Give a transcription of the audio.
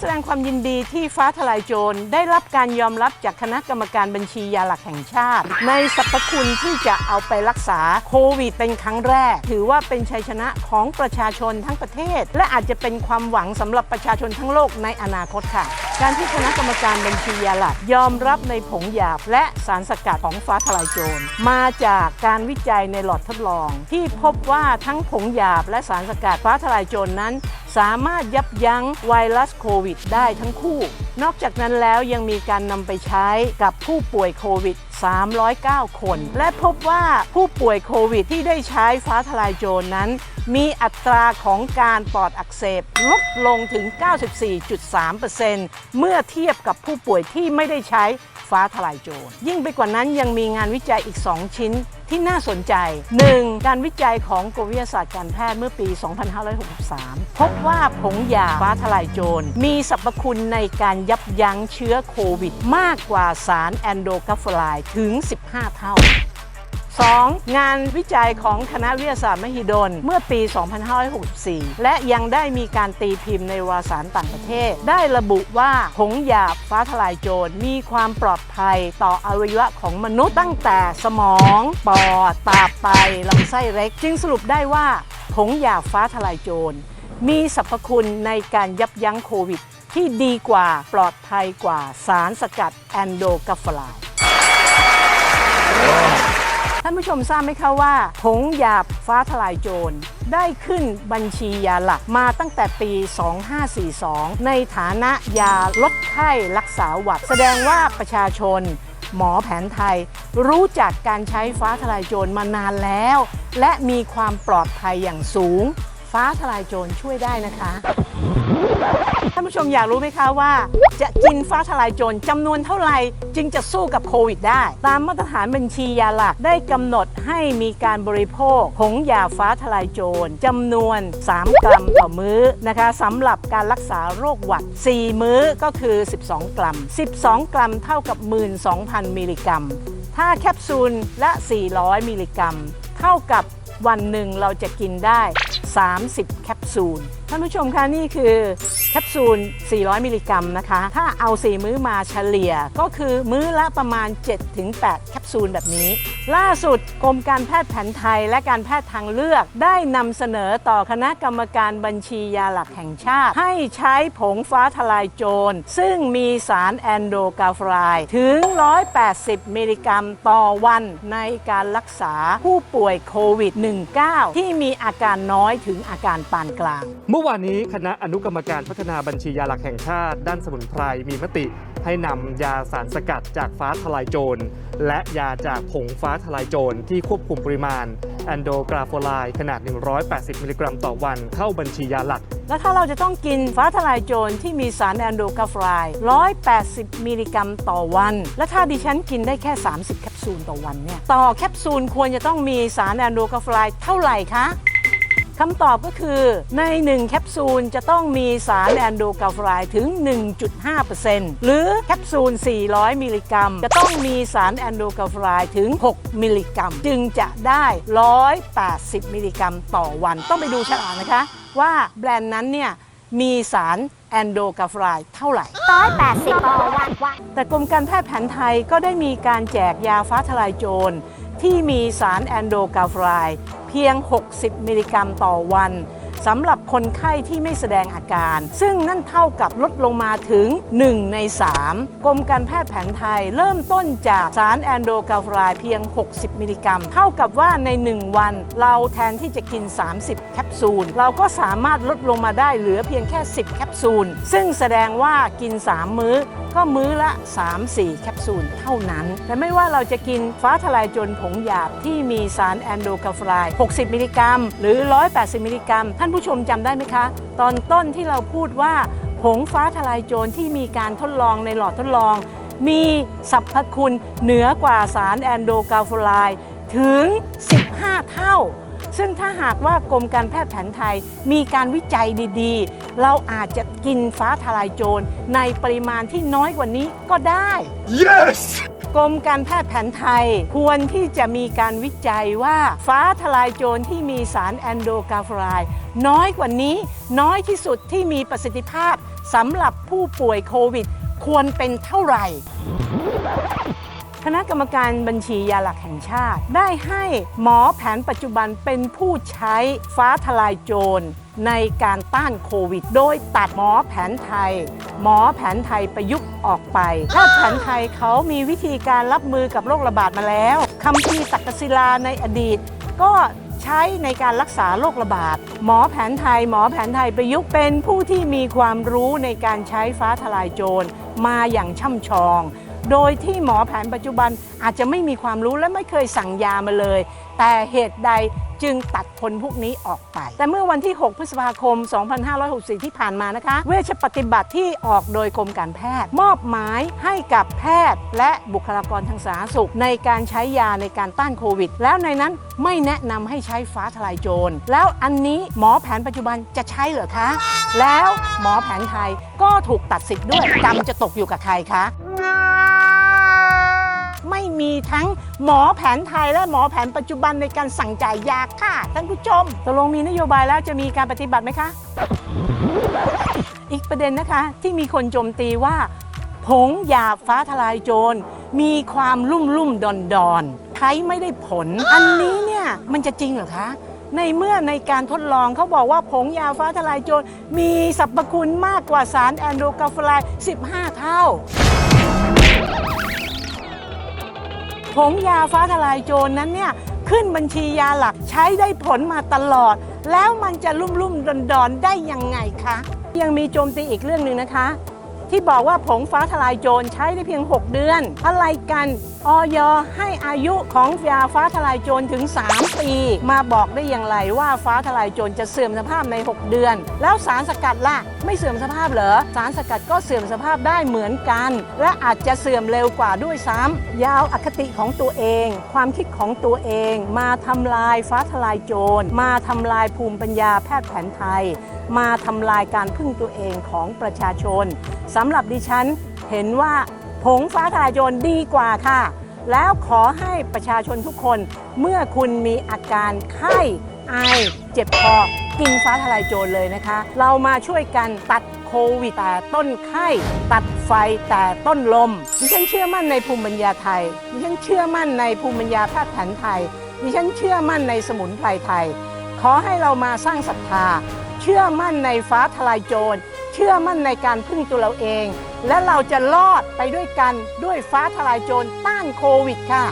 แสดงความยินดีที่ฟ้าทลายโจรได้รับการยอมรับจากคณะกรรมการบัญชียาหลักแห่งชาติ ในสรรพคุณที่จะเอาไปรักษาโควิดเป็นครั้งแรก ถือว่าเป็นชัยชนะของประชาชนทั้งประเทศ และอาจจะเป็นความหวังสำหรับประชาชนทั้งโลกในอนาคตค่ะการที่คณะกรรมการบัญชียาหลัก ยอมรับในผงหยาบและสารสกัดของฟ้าทลายโจร มาจากการวิจัยในหลอดทดลอง ที่พบว่าทั้งผงหยาบและสารสกัดฟ้าทลายโจรนั้น สามารถยับยั้งไวรัสโควิด ได้ทั้งคู่ นอกจากนั้นแล้วยังมีการนำไปใช้กับผู้ป่วยโควิด 309 คน และพบว่าผู้ป่วยโควิดที่ได้ใช้ฟ้าทลายโจรนั้น มีอัตราของการปอดอักเสบลดลงถึง 94.3%เมื่อเทียบกับผู้ป่วยที่ไม่ได้ใช้ฟ้าทลายโจร ยิ่งไปกว่านั้นยังมีงานวิจัยอีก 2 ชิ้นที่น่าสนใจ 1. การวิจัยของกรมวิทยาศาสตร์การแพทย์เมื่อปี 2563 พบว่าผงยาฟ้าทลายโจร มีสรรพคุณในการยับยั้งเชื้อโควิด มากกว่าสารแอนโดกาฟลายถึง 15 เท่า 2. งานวิจัยของคณะวิทยาศาสตร์มหิดล เมื่อปี 2564 และยังได้มีการตีพิมพ์ในวารสารต่างประเทศ ได้ระบุว่าผงหยาบฟ้าทลายโจรมีความปลอดภัยต่ออวัยวะของมนุษย์ตั้งแต่สมอง ปอดตับไตลำไส้เล็ก จึงสรุปได้ว่าผงหยาบฟ้าทลายโจรมีสรรพคุณในการยับยั้งโควิด ที่ดีกว่าปลอดภัยกว่าสารสกัดแอนโดกาฟลา ท่านผู้ชมทราบไหมคะว่าผงหยาบฟ้าทลายโจรได้ขึ้นบัญชียาหลักมาตั้งแต่ปี 2542 ในฐานะยาลดไข้รักษาหวัด แสดงว่าประชาชน หมอแผนไทย รู้จักการใช้ฟ้าทลายโจรมานานแล้ว และมีความปลอดภัยอย่างสูง ฟ้าทลายโจรช่วยได้นะคะท่านผู้ชมอยากรู้ไหมคะว่า จะกินฟ้าทลายโจรจำนวนเท่าไหร่จึงจะสู้กับโควิดได้ ตามมาตรฐานบัญชียาหลักได้กำหนดให้มีการบริโภคผงยาฟ้าทลายโจรจำนวน 3 กรัมต่อมื้อนะคะสำหรับการรักษาโรคหวัด 4 มื้อก็คือ 12 กรัม 12 กรัมเท่ากับ 12,000 มิลลิกรัม ถ้าแคปซูลละ 400 มิลลิกรัม เท่ากับวันหนึ่งเราจะกินได้ 30 แคปซูล ท่านผู้ชมคะนี่คือแคปซูล 400 มิลลิกรัมนะคะ ถ้าเอา 4 มื้อมาเฉลี่ยก็คือมื้อละประมาณ 7-8 แคปซูลแบบนี้ ล่าสุดกรมการแพทย์แผนไทยและการแพทย์ทางเลือก ได้นำเสนอต่อคณะกรรมการบัญชียาหลักแห่งชาติ ให้ใช้ผงฟ้าทลายโจร ซึ่งมีสารแอนโดกาฟรายถึง 180 มิลลิกรัมต่อวันในการรักษาผู้ป่วยโควิด -19 ที่มีอาการน้อยถึงอาการปานกลางเมื่อวานนี้คณะอนุกรรมการพัฒนาบัญชียาหลักแห่งชาติ ด้านสมุนไพรมีมติให้นำยาสารสกัดจากฟ้าทลายโจร และยาจากผงฟ้าทลายโจร ที่ควบคุมปริมาณแอนโดกราโฟไลขนาด 180 มิลลิกรัมต่อวันเข้าบัญชียาหลัก แล้วถ้าเราจะต้องกินฟ้าทลายโจรที่มีสารแอนโดกราฟราย180 มิลลิกรัมต่อวัน และถ้าดิฉันกินได้แค่ 30 แคปซูลต่อวันเนี่ยต่อแคปซูลควรจะต้องมีสารแอนโดกราฟรายเท่าไหร่คะ คำตอบก็คือใน 1 แคปซูลจะต้องมีสารแอนโดกาฟรายถึง 1.5%หรือแคปซูล 400 มิลลิกรัม จะต้องมีสารแอนโดกาฟรายถึง 6 มิลลิกรัม จึงจะได้ 180 มิลลิกรัมต่อวัน ต้องไปดูฉลากนะคะ ว่าแบรนด์นั้นเนี่ยมีสารแอนโดกาฟรายเท่าไหร่ร้อยแปดสิบต่อวันวัน แต่กรมการแพทย์แผนไทยก็ได้มีการแจกยาฟ้าทลายโจรที่มีสารแอนโดกาฟรายเพียง 60 มิลลิกรัมต่อวัน สำหรับคนไข้ที่ไม่แสดงอาการ ซึ่งนั่นเท่ากับลดลงมาถึง 1 ใน 3 กรมการแพทย์แผนไทย เริ่มต้นจากสารแอนโดกาฟรายเพียง 60 มิลลิกรัม เท่ากับว่าใน 1 วัน เราแทนที่จะกิน 30 แคปซูล เราก็สามารถลดลงมาได้เหลือเพียงแค่ 10 แคปซูล ซึ่งแสดงว่ากิน 3 มื้อก็มื้อละ 3-4 แคปซูลเท่านั้นแต่ไม่ว่าเราจะกินฟ้าทลายโจรผงหยาบที่มีสารแอนโดกาฟราย 60 มิลลิกรัม หรือ 180 มิลลิกรัมท่านผู้ชมจำได้ไหมคะ ตอนต้นที่เราพูดว่าผงฟ้าทลายโจรที่มีการทดลองในหลอดทดลอง มีสรรพคุณเหนือกว่าสารแอนโดกาฟรายถึง 15 เท่า ซึ่งถ้าหากว่ากรมการแพทย์แผนไทยมีการวิจัยดีๆ เราอาจจะกินฟ้าทลายโจรในปริมาณที่น้อยกว่านี้ก็ได้ yes กรมการแพทย์แผนไทย ควรที่จะมีการวิจัยว่าฟ้าทลายโจรที่มีสารแอนโดกาฟรายน้อยกว่านี้น้อยที่สุดที่มีประสิทธิภาพสำหรับผู้ป่วยโควิด ควรเป็นเท่าไหร่ คณะกรรมการบัญชียาหลักแห่งชาติ ได้ให้หมอแผนปัจจุบันเป็นผู้ใช้ฟ้าทลายโจร ในการต้านโควิด โดยตัดหมอแผนไทย หมอแผนไทยประยุกต์ออกไปแพทย์แผนไทยเขามีวิธีการรับมือกับโรคระบาดมาแล้วคำพีร์ตักกศิลาในอดีต ก็ใช้ในการรักษาโรคระบาด หมอแผนไทย หมอแผนไทยประยุกต์เป็นผู้ที่มีความรู้ในการใช้ฟ้าทลายโจรมาอย่างช่ำชอง โดยที่หมอแผนปัจจุบันอาจจะไม่มีความรู้และไม่เคยสั่งยามาเลย แต่เหตุใดจึงตัดคนพวกนี้ออกไป แต่เมื่อวันที่ 6 พฤษภาคม 2564 ที่ผ่านมานะคะ เวชปฏิบัติที่ออกโดยกรมการแพทย์ มอบหมายให้กับแพทย์และบุคลากรทางสาธารณสุข ในการใช้ยาในการต้านโควิด แล้วในนั้นไม่แนะนำให้ใช้ฟ้าทลายโจร แล้วอันนี้หมอแผนปัจจุบันจะใช้เหรอคะ แล้วหมอแผนไทยก็ถูกตัดสิทธิ์ด้วยกรรมจะตกอยู่กับใครคะ มีทั้งหมอแผนไทยและหมอแผนปัจจุบันในการสั่งจ่ายยาค่ะท่านผู้ชมตกลงมีนโยบายแล้วจะมีการปฏิบัติไหมคะ อีกประเด็นนะคะที่มีคนโจมตีว่าผงยาฟ้าทลายโจรมีความลุ่มลุ่มดอนดอนใช้ไม่ได้ผล อันนี้เนี่ยมันจะจริงเหรอคะ ในเมื่อในการทดลองเขาบอกว่าผงยาฟ้าทลายโจรมีสรรพคุณมากกว่าสารแอนโดรกาฟลาย 15 เท่า ผงยาฟ้าทลายโจรนั้นเนี่ยขึ้นบัญชียาหลักใช้ได้ผลมาตลอด แล้วมันจะลุ่มลุ่มดอนดอนๆได้ยังไงคะ ยังมีโจมตีอีกเรื่องหนึ่งนะคะ ที่บอกว่าผงฟ้าทลายโจรใช้ได้เพียง 6 เดือนอะไรกันออยให้อายุของยาฟ้าทลายโจรถึง 3 ปี มาบอกได้อย่างไรว่าฟ้าทลายโจรจะเสื่อมสภาพใน 6 เดือน แล้วสารสกัดล่ะ ไม่เสื่อมสภาพเหรอ สารสกัดก็เสื่อมสภาพได้เหมือนกัน และอาจจะเสื่อมเร็วกว่าด้วยซ้ำยาวอคติของตัวเอง ความคิดของตัวเอง มาทำลายฟ้าทลายโจร มาทำลายภูมิปัญญาแพทย์แผนไทย มาทำลายการพึ่งตัวเองของประชาชนสำหรับดิฉันเห็นว่าผงฟ้าทลายโจรดีกว่าค่ะ แล้วขอให้ประชาชนทุกคนเมื่อคุณมีอาการไข้ไอเจ็บคอกินฟ้าทลายโจรเลยนะคะ เรามาช่วยกันตัดโควิดแต่ต้นไข้ ตัดไฟแต่ต้นลม ดิฉันเชื่อมั่นในภูมิปัญญาไทย ดิฉันเชื่อมั่นในภูมิปัญญาแพทย์แผนไทย ดิฉันเชื่อมั่นในสมุนไพรไทย ขอให้เรามาสร้างศรัทธา เชื่อมั่นในฟ้าทลายโจร เชื่อมั่นในการพึ่งตัวเราเอง และเราจะรอดไปด้วยกันด้วยฟ้าทลายโจรต้านโควิดค่ะ